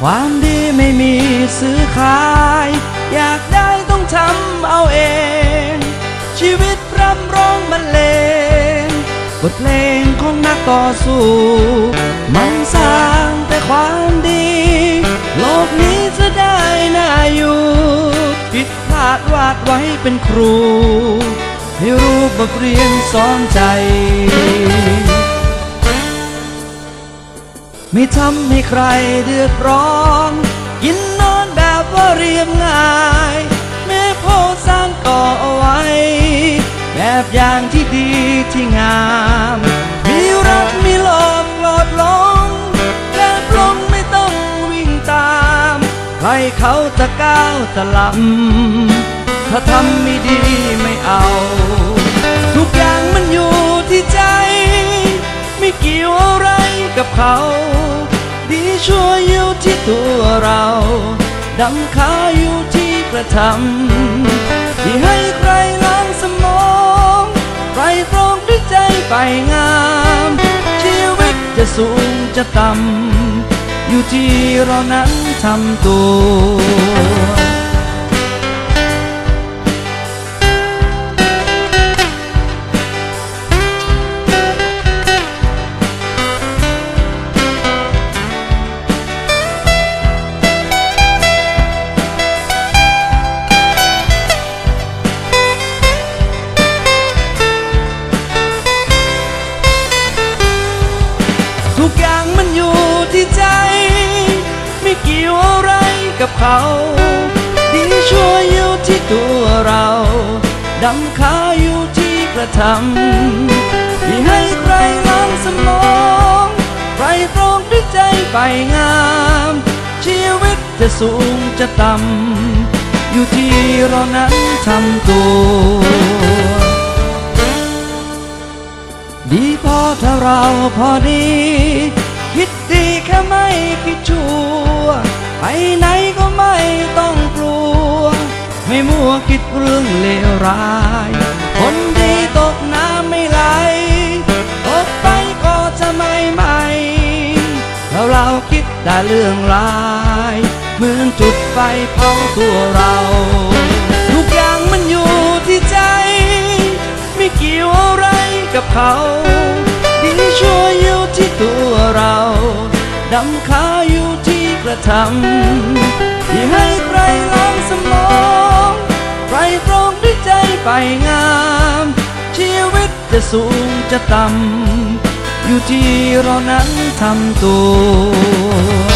ความดีไม่มีซื้อขาย อยากได้ต้องทำเอาเอง ชีวิตร่ำร้องบรรเลงบทเพลงของนักต่อสู้ มันสร้างแต่ความดี โลกนี้จะได้น่าอยู่ผิดพลาดวาดไว้เป็นครู ให้รู้บทเรียนสอนใจ ไม่ทำให้ใครเดือดร้อน กินนอนแบบว่าเรียบง่าย แม้โพสร้างก่อเอาไว้ แบบอย่างที่ดีที่งาม มีรักมีโลภโลอดหลงแบบลมไม่ต้องวิ่งตาม ใครเขาจะก้าวจะลำถ้าทำไม่ดีไม่เอา ทุกอย่างมันอยู่ที่ใจ ไม่เกี่ยวอะไรกับเขา ชั่วอยู่ที่ตัวเราดำขาอยู่ที่กระทำที่ให้ใครล้างสมองใครตรองด้วยใจไปงาม ชีวิตจะสูงจะต่ำอยู่ที่เรานั้นทำตัว เขา ดีชั่วอยู่ที่ตัวเรา ดำขาอยู่ที่กระทำที่ให้ใครล้างสมอง ใครตรองด้วยใจไปงาม ชีวิตจะสูงจะต่ำ อยู่ที่เรานั้นทำตัวดีพอถ้าเราพอดี คิดดีแค่ไม่คิดชั่วไปไหน คิดเรื่องเลวร้าย คนดีตกน้ำไม่ไหล ตกไปก็จะไม่ไหมถ้าเราคิดแต่เรื่องร้าย เหมือนจุดไฟเผาตัวเรา ทุกอย่างมันอยู่ที่ใจ ไม่เกี่ยวอะไรกับเขาดีชั่วอยู่ที่ตัวเราดำขาอยู่ที่กระทำที่ให้ใคร ไปงาม ชีวิตจะสูงจะต่ำอยู่ที่เรานั้นทำตัว